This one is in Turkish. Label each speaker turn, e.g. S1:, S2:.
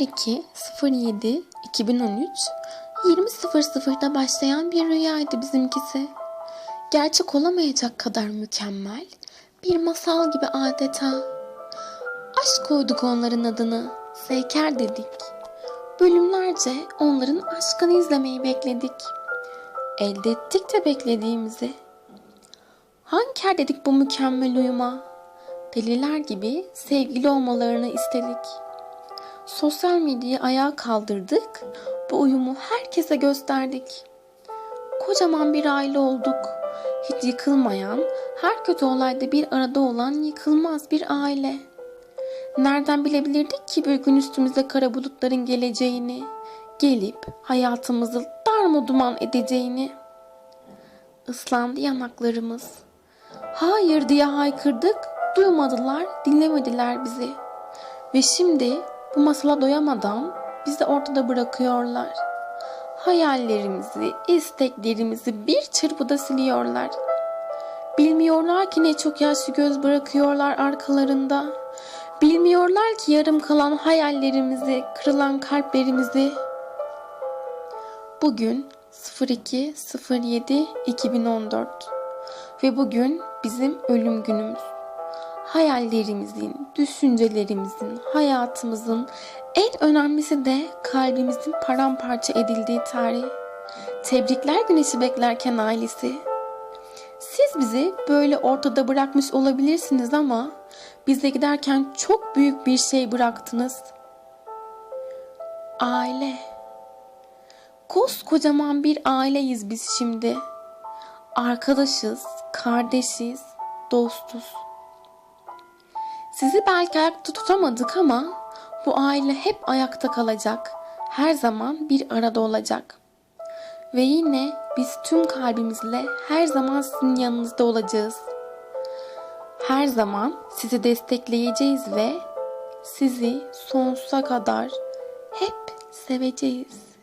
S1: 02 07 2013 20.00'da başlayan bir rüyaydı bizimkisi. Gerçek olamayacak kadar mükemmel, bir masal gibi adeta. Aşk koyduk onların adını, Seyker dedik. Bölümlerce onların aşkını izlemeyi bekledik. Elde ettik de beklediğimizi. Hanker dedik bu mükemmel uyuma. Deliler gibi sevgili olmalarını istedik. Sosyal medyayı ayağa kaldırdık. Bu uyumu herkese gösterdik. Kocaman bir aile olduk. Hiç yıkılmayan, her kötü olayda bir arada olan yıkılmaz bir aile. Nereden bilebilirdik ki bir gün üstümüze kara bulutların geleceğini, gelip hayatımızı darmaduman edeceğini? Islandı yanaklarımız. Hayır diye haykırdık, duymadılar, dinlemediler bizi. Ve şimdi bu masala doyamadan bizi ortada bırakıyorlar. Hayallerimizi, isteklerimizi bir çırpıda siliyorlar. Bilmiyorlar ki ne çok yaşlı göz bırakıyorlar arkalarında. Bilmiyorlar ki yarım kalan hayallerimizi, kırılan kalplerimizi. Bugün 02 07 2014 ve bugün bizim ölüm günümüz hayallerimizin, düşüncelerimizin, hayatımızın en önemlisi de kalbimizin paramparça edildiği tarih. Tebrikler güneşi beklerken ailesi. Siz bizi böyle ortada bırakmış olabilirsiniz ama bize giderken çok büyük bir şey bıraktınız. Aile. Koskocaman bir aileyiz biz şimdi. Arkadaşız, kardeşiz, dostuz. Sizi belki ayakta tutamadık ama bu aile hep ayakta kalacak. Her zaman bir arada olacak. Ve yine biz tüm kalbimizle her zaman sizin yanınızda olacağız. Her zaman sizi destekleyeceğiz ve sizi sonsuza kadar hep seveceğiz.